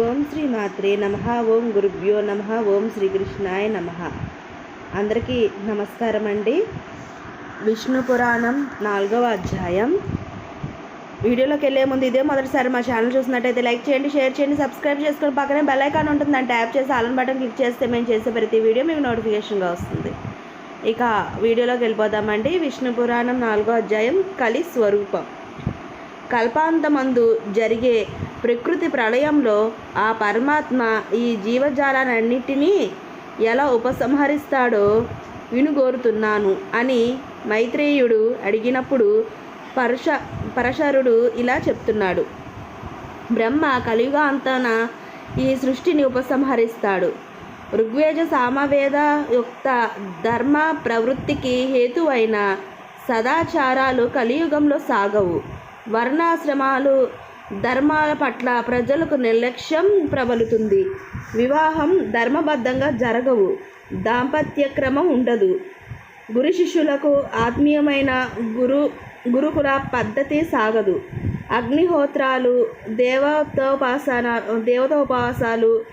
ఓం శ్రీ మాత్రే నమ ఓం గురుభ్యో నమ ఓం శ్రీకృష్ణాయ నమ. అందరికీ నమస్కారం అండి. విష్ణు పురాణం నాలుగవ అధ్యాయం. వీడియోలోకి వెళ్ళే ముందు ఇదే మొదటిసారి మా ఛానల్ చూసినట్టయితే లైక్ చేయండి షేర్ చేయండి సబ్స్క్రైబ్ చేసుకుని పక్కనే బెల్ ఐకాన్ ఉంటుంది దాన్ని ట్యాప్ చేసి ఆలన్ బటన్ క్లిక్ చేస్తే మేము చేసే ప్రతి వీడియో మీకు నోటిఫికేషన్గా వస్తుంది. ఇక వీడియోలోకి వెళ్ళిపోదామండి. విష్ణు పురాణం నాలుగో అధ్యాయం కలి స్వరూపం. కల్పాంతమందు జరిగే ప్రకృతి ప్రళయంలో ఆ పరమాత్మ ఈ జీవజాలాలన్నిటినీ ఎలా ఉపసంహరిస్తాడో వినుగోరుతున్నాను అని మైత్రేయుడు అడిగినప్పుడు పరశ పరశరుడు ఇలా చెప్తున్నాడు. బ్రహ్మ కలియుగాంతన ఈ సృష్టిని ఉపసంహరిస్తాడు. ఋగ్వేద సామవేద యుక్త ధర్మ ప్రవృత్తికి హేతువైన సదాచారాలు కలియుగంలో సాగవు. వర్ణాశ్రమాలు ధర్మాల పట్ల ప్రజలకు నిర్లక్ష్యం ప్రబలుతుంది. వివాహం ధర్మబద్ధంగా జరగవు. దాంపత్య క్రమం ఉండదు. గురు శిష్యులకు ఆత్మీయమైన గురు గురుకుల పద్ధతి సాగదు. అగ్నిహోత్రాలు దేవతోపాసన దేవతోపాసాలు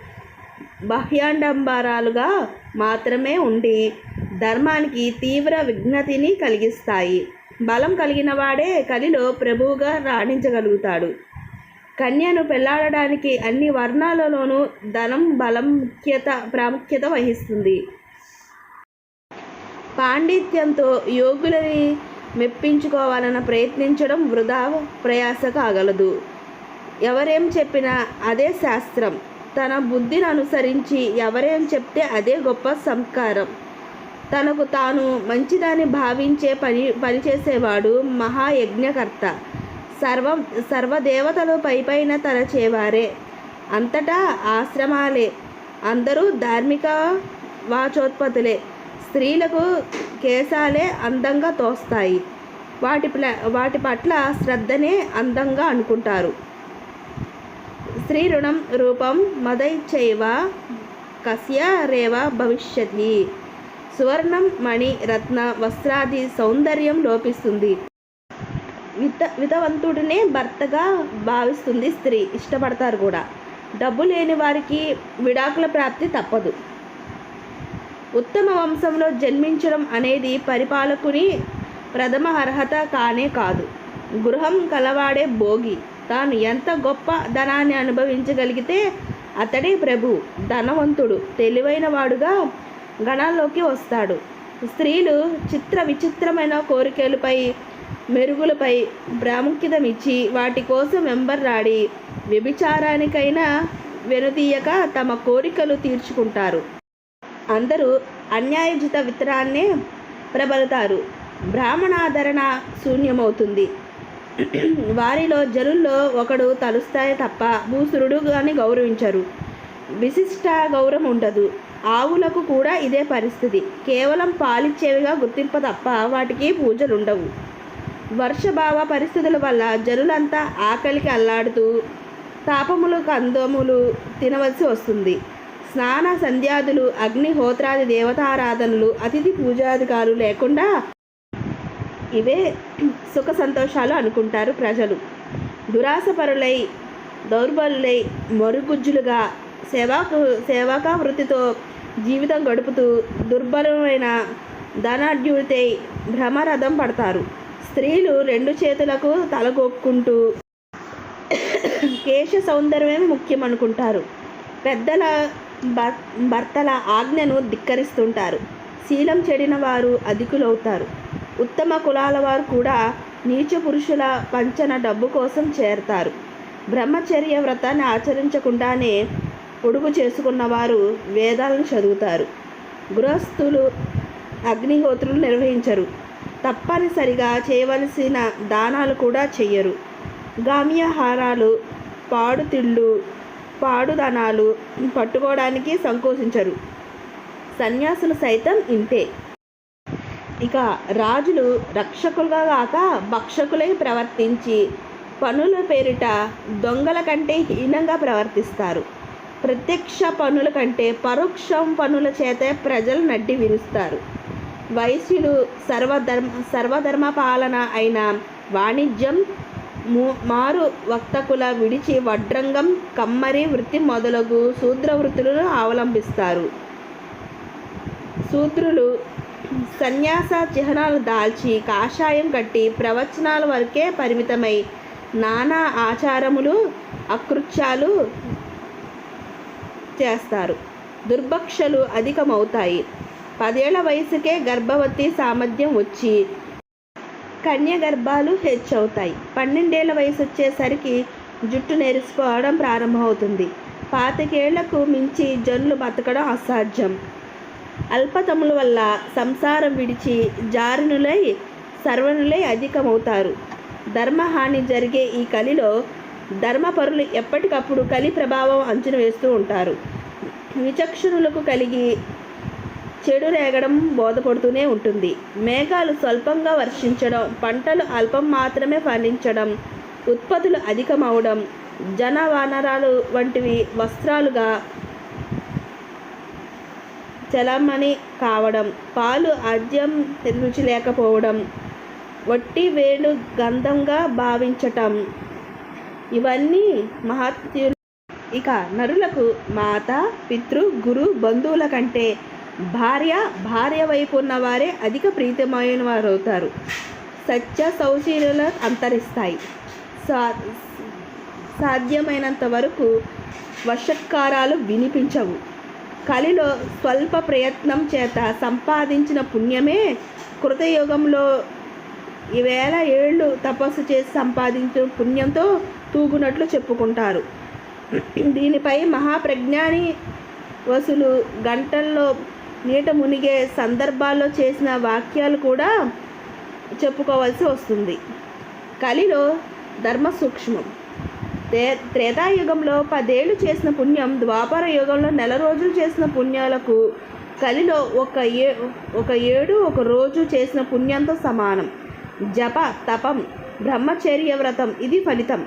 బాహ్యాండంబరాలుగా మాత్రమే ఉండి ధర్మానికి తీవ్ర విఘ్నతిని కలిగిస్తాయి. బలం కలిగిన వాడే కలిలో ప్రభువుగా రాణించగలుగుతాడు. కన్యను పెళ్ళాడడానికి అన్ని వర్ణాలలోనూ ధనం బలం ముఖ్యత ప్రాముఖ్యత వహిస్తుంది. పాండిత్యంతో యోగులని మెప్పించుకోవాలని ప్రయత్నించడం వృధా ప్రయాస కాగలదు ఎవరేం చెప్పినా అదే శాస్త్రం. తన బుద్ధిని అనుసరించి ఎవరేం చెప్తే అదే గొప్ప సంస్కారం. తనకు తాను మంచిదాన్ని భావించే పని పనిచేసేవాడు మహాయజ్ఞకర్త. సర్వం సర్వదేవతలు పైపైన తలచేవారే. అంతటా ఆశ్రమాలే. అందరూ ధార్మిక వాచోత్పత్తులే. స్త్రీలకు కేశాలే అందంగా తోస్తాయి. వాటి ప్ల వాటి పట్ల శ్రద్ధనే అందంగా అనుకుంటారు. స్త్రీ రుణం రూపం మదైచైవ కస్య రేవ భవిష్యతి. సువర్ణం మణి రత్న వస్త్రాది సౌందర్యం లోపిస్తుంది. విత వితవంతుడినే భర్తగా భావిస్తుంది స్త్రీ. ఇష్టపడతారు కూడా. డబ్బు లేని వారికి విడాకుల ప్రాప్తి తప్పదు. ఉత్తమ వంశంలో జన్మించడం అనేది పరిపాలకుని ప్రథమ అర్హత కానే కాదు. గృహం కలవాడే భోగి. తాను ఎంత గొప్ప ధనాన్ని అనుభవించగలిగితే అతడే ప్రభు ధనవంతుడు తెలివైన వాడుగా గణాల్లోకి వస్తాడు. స్త్రీలు చిత్ర విచిత్రమైన కోరికలపై మెరుగులపై ప్రాముఖ్యతమిచ్చి వాటి కోసం వెంబర్రాడి వ్యభిచారానికైనా వెనుదీయక తమ కోరికలు తీర్చుకుంటారు. అందరూ అన్యాయజిత విత్తనాన్నే ప్రబలుతారు. బ్రాహ్మణాదరణ శూన్యమవుతుంది. వారిలో జనుల్లో ఒకడు తలుస్తాయి తప్ప భూసురుడు అని గౌరవించరు. విశిష్ట గౌరవం ఉండదు. ఆవులకు కూడా ఇదే పరిస్థితి. కేవలం పాలిచ్చేవిగా గుర్తింప తప్ప వాటికి పూజలు ఉండవు వర్షభావ పరిస్థితుల వల్ల జనులంతా ఆకలికి అల్లాడుతూ తాపములు కందములు తినవలసి వస్తుంది. స్నాన సంధ్యాదులు అగ్నిహోత్రాది దేవతారాధనలు అతిథి పూజాధికారులు లేకుండా ఇవే సుఖ సంతోషాలు అనుకుంటారు ప్రజలు. దురాసపరులై దౌర్బలులై మరుగుజ్జులుగా సేవాకు సేవాకా వృత్తితో జీవితం గడుపుతూ దుర్బలమైన ధనాడ్యుడితే భ్రమరథం పడతారు. స్త్రీలు రెండు చేతులకు తలగొక్కుంటూ కేశ సౌందర్యమే ముఖ్యం అనుకుంటారు పెద్దల భర్తల ఆజ్ఞను ధిక్కరిస్తుంటారు. శీలం చెడిన వారు అధికులవుతారు. ఉత్తమ కులాల వారు కూడా నీచ పురుషుల పంచన డబ్బు కోసం చేరతారు. బ్రహ్మచర్య వ్రతాన్ని ఆచరించకుండానే పొడుగు చేసుకున్న వారు వేదాలను చదువుతారు. గృహస్థులు అగ్నిహోత్రులు నిర్వహించరు. తప్పనిసరిగా చేయవలసిన దానాలు కూడా చెయ్యరు. గామ్యహారాలు పాడుతిళ్ళు పాడుదనాలు పట్టుకోవడానికి సంకోచించరు. సన్యాసులు సైతం ఇంతే. ఇక రాజులు రక్షకులుగా కాక భక్షకులై ప్రవర్తించి పనుల పేరిట దొంగల కంటే హీనంగా ప్రవర్తిస్తారు. ప్రత్యక్ష పనుల కంటే పరోక్షం పనుల చేత ప్రజలు నడ్డి విరుస్తారు. వైశ్యులు సర్వధర్మ సర్వధర్మ పాలన అయిన వాణిజ్యం ము- మారు వక్తకుల విడిచి వడ్రంగం కమ్మరి వృత్తి మొదలగు శూద్ర వృత్తులను అవలంబిస్తారు. శూద్రులు సన్యాస చిహ్నాలు దాల్చి కాషాయం కట్టి ప్రవచనాల వరకే పరిమితమై నానా ఆచారములు అకృత్యాలు చేస్తారు. దుర్భక్షలు అధికమవుతాయి. పదేళ్ళ వయసుకే గర్భవతి సామర్థ్యం వచ్చి కన్య గర్భాలు హెచ్చవుతాయి పన్నెండేళ్ళ వయసు వచ్చేసరికి జుట్టు నేర్చుకోవడం ప్రారంభమవుతుంది. పాతికేళ్ళకు మించి జన్లు బతకడం అసాధ్యం. అల్పతముల వల్ల సంసారం విడిచి జారునులై సర్వనులై అధికమవుతారు. ధర్మహాని జరిగే ఈ కలిలో ధర్మపరులు ఎప్పటికప్పుడు కలి ప్రభావం అంచనా వేస్తూ ఉంటారు. విచక్షణులకు కలిగి చెడు రేగడం బోధపడుతూనే ఉంటుంది. మేఘాలు స్వల్పంగా వర్షించడం పంటలు అల్పం మాత్రమే పండించడం ఉత్పత్తులు అధికమవడం జన వానరాలు వంటివి వస్త్రాలుగా చలమణి కావడం పాలు ఆద్యం రుచి లేకపోవడం వట్టి వేణు గంధంగా భావించటం ఇవన్నీ మహత్యులు ఇక నరులకు మాత పితృ గురు బంధువుల కంటే భార్య భార్య వైపు ఉన్నవారే అధిక ప్రీతిమైన వారు అవుతారు సత్య సౌశీలు అంతరిస్తాయి. సా సాధ్యమైనంత వరకు వషట్కారాలు వినిపించవు. కలిలో స్వల్ప ప్రయత్నం చేత సంపాదించిన పుణ్యమే కృతయుగంలో ఈవేళ ఏళ్ళు తపస్సు చేసి సంపాదించిన పుణ్యంతో తూగునట్లు చెప్పుకుంటారు. దీనిపై మహాప్రజ్ఞాని వసులు గంటల్లో నీట మునిగే సందర్భాల్లో చేసిన వాక్యాలు కూడా చెప్పుకోవాల్సి వస్తుంది. కలిలో ధర్మ సూక్ష్మం త్రే త్రేతాయుగంలో పదేళ్ళు చేసిన పుణ్యం ద్వాపర యుగంలో నెల రోజులు చేసిన పుణ్యాలకు కలిలో ఒక ఏ ఒక ఏడు ఒక రోజు చేసిన పుణ్యంతో సమానం. జప తపం బ్రహ్మచర్య వ్రతం ఇది ఫలితం.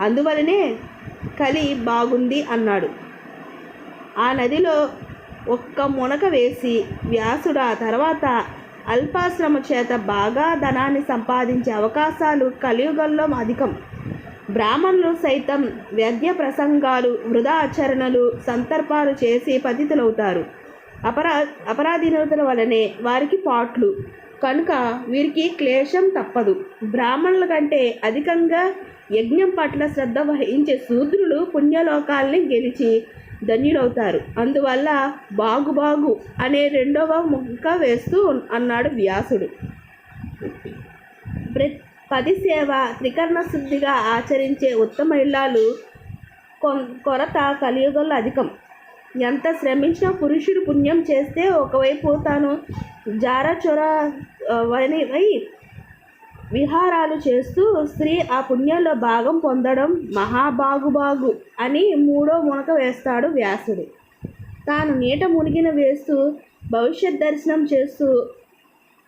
అందువలనే కలి బాగుంది అన్నాడు. ఆ నదిలో ఒక్క మునక వేసి వ్యాసుడు ఆ తర్వాత అల్పాశ్రమ చేత బాగా ధనాన్ని సంపాదించే అవకాశాలు కలియుగంలో అధికం. బ్రాహ్మణులు సైతం వ్యద్య ప్రసంగాలు వృధా ఆచరణలు సంతర్పాలు చేసి పతితులవుతారు. అపరా అపరాధీనతల వలనే వారికి పాట్లు. కనుక వీరికి క్లేశం తప్పదు. బ్రాహ్మణుల కంటే అధికంగా యజ్ఞం పట్ల శ్రద్ధ వహించే శూద్రులు పుణ్యలోకాల్ని గెలిచి ధన్యులవుతారు. అందువల్ల బాగు బాగు అనే రెండవ ముక్క వేస్తూ అన్నాడు వ్యాసుడు. పది సేవ త్రికరణ శుద్ధిగా ఆచరించే ఉత్తమ ఇళ్ళాలు కొం- కొరత కలియుగంలో అధికం. ఎంత శ్రమించినా పురుషుడు పుణ్యం చేస్తే ఒకవైపు తాను జారచొర ఆ, వై విహారాలు చేస్తూ స్త్రీ ఆ పుణ్యంలో భాగం పొందడం మహాబాగుబాగు అని మూడో మునక వేస్తాడు వ్యాసుడు. తాను నీట మునిగిన వేస్తూ భవిష్యత్ దర్శనం చేస్తూ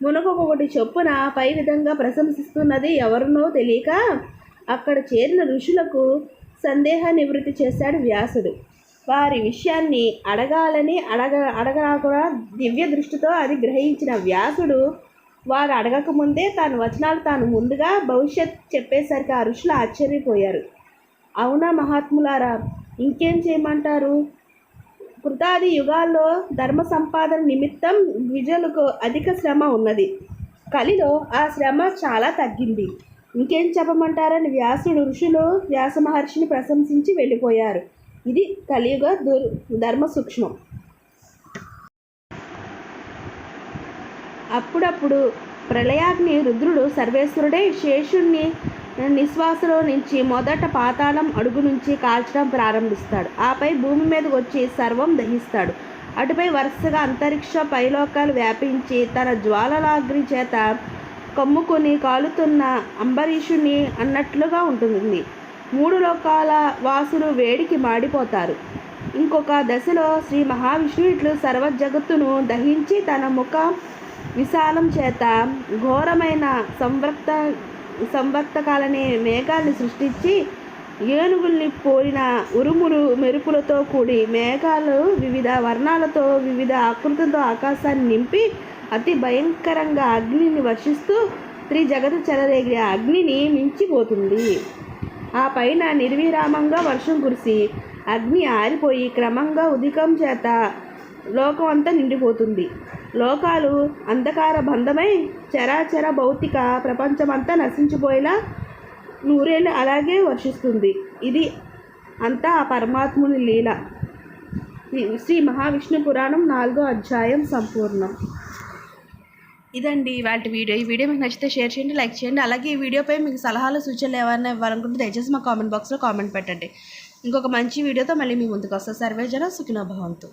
మునకొకటి చొప్పున పై విధంగా ప్రశంసిస్తున్నది ఎవరినో తెలియక అక్కడ చేరిన ఋషులకు సందేహ నివృత్తి చేశాడు వ్యాసుడు. వారి విషయాన్ని అడగాలని అడగ అడగకుండా దివ్య దృష్టితో అది గ్రహించిన వ్యాసుడు వారు అడగకముందే తాను వచనాలు తాను ముందుగా భవిష్యత్ చెప్పేసరికి ఆ ఋషులు ఆశ్చర్యపోయారు. అవునా మహాత్ములారా ఇంకేం చేయమంటారు? కృతాది యుగాల్లో ధర్మ సంపాదన నిమిత్తం విజులకు అధిక శ్రమ ఉన్నది. కలిలో ఆ శ్రమ చాలా తగ్గింది. ఇంకేం చెప్పమంటారని వ్యాసుడు ఋషులు వ్యాస మహర్షిని ప్రశంసించి వెళ్ళిపోయారు. ఇది కలియుగ దుర్ ధర్మ సూక్ష్మం. అప్పుడప్పుడు ప్రళయాగ్ని రుద్రుడు సర్వేశ్వరుడే శేషుణ్ణి నిశ్వాసలో నుంచి మొదట పాతాళం అడుగు నుంచి కాల్చడం ప్రారంభిస్తాడు. ఆపై భూమి మీదకి వచ్చి సర్వం దహిస్తాడు. అటుపై వరుసగా అంతరిక్ష పైలోకాలు వ్యాపించి తన జ్వాలలాగ్ని చేత కమ్ముకొని కాలుతున్న అంబరీషుని అన్నట్లుగా ఉంటుంది. మూడు లోకాల వాసులు వేడికి మాడిపోతారు. ఇంకొక దశలో శ్రీ మహావిష్ణు ఇట్లు సర్వ జగత్తును దహించి తన ముఖ విశాలం చేత ఘోరమైన సంవక్త సంవర్తకాలనే మేఘాన్ని సృష్టించి ఏనుగుల్ని పోలిన ఉరుములు మెరుపులతో కూడి మేఘాలు వివిధ వర్ణాలతో వివిధ ఆకృతులతో ఆకాశాన్ని నింపి అతి భయంకరంగా అగ్నిని వర్షిస్తూ త్రిజగతు చెలరేగే అగ్నిని మించిపోతుంది. ఆ పైన నిర్విరామంగా వర్షం కురిసి అగ్ని ఆరిపోయి క్రమంగా ఉదికం చేత లోకం అంతా నిండిపోతుంది. లోకాలు అంధకార బంధమై చరాచర భౌతిక ప్రపంచమంతా నశించిపోయేలా నూరేళ్ళు అలాగే వర్షిస్తుంది. ఇది అంతా ఆ పరమాత్ముని లీల. శ్రీ మహావిష్ణు పురాణం నాలుగో అధ్యాయం సంపూర్ణం. ఇదండి వాటి వీడియో. ఈ వీడియో మీకు నచ్చితే షేర్ చేయండి లైక్ చేయండి. అలాగే ఈ వీడియోపై మీకు సలహాలు సూచనలు ఏమైనా ఇవ్వాలనుకుంటే దయచేసి మా కామెంట్ బాక్స్లో కామెంట్ పెట్టండి. ఇంకొక మంచి వీడియోతో మళ్ళీ మీ ముందుకు వస్తా. సర్వేజన సుఖినో భవంతు.